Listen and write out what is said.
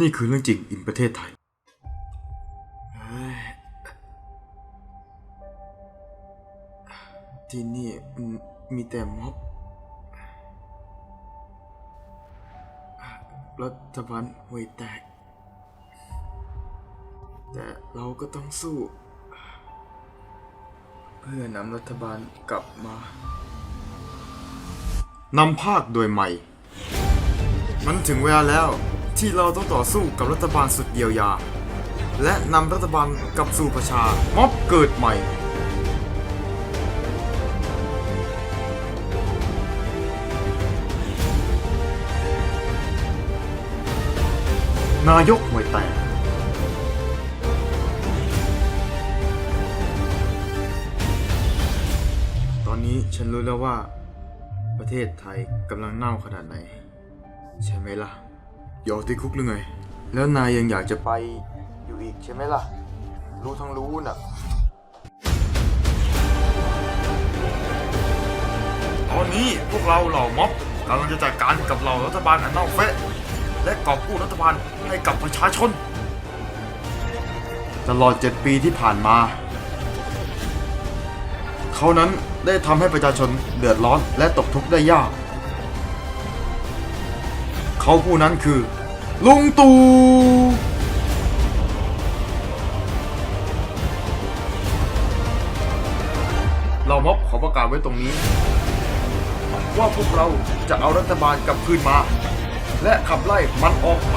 นี่คือเรื่องจริงอินประเทศไทยเฮ้ยที่นี่มมีแต่ม็อบรัฐบาลห่วยแตก แต่เราก็ต้องสู้ เพื่อนำรัฐบาลกลับมานำภาคโดยใหม่ มันถึงเวลาแล้ว ที่เราต้องต่อสู้กับรัฐบาลสุดเยียวยา และนำรัฐบาลกลับสู่ประชา ม็อบเกิดใหม่ นายกหวยแตกตอนนี้ฉันรู้แล้วว่าประเทศไทยกำลังเน่าขนาดไหน ใช่ไหมล่ะ ยากติดคุกหรือไง แล้วนายยังอยากจะไปอยู่อีกใช่ไหมล่ะ รู้ทั้งรู้น่ะ ตอนนี้พวกเราเหล่าม็อบกำลังจะจัดการกับเหล่ารัฐบาลอันเน่าเฟะและกอบกู้รัฐบาลให้กับประชาชน ตลอด 7 ปีที่ผ่านมา เขานั้นได้ทำให้ประชาชนเดือดร้อนและตกทุกข์ได้ยาก เขาผู้นั้นคือ ลุงตู่เราม็อบขอประกาศไว้ตรงนี้ ว่าพวกเราจะเอารัฐบาลกลับคืนมา และขับไล่มันออกไป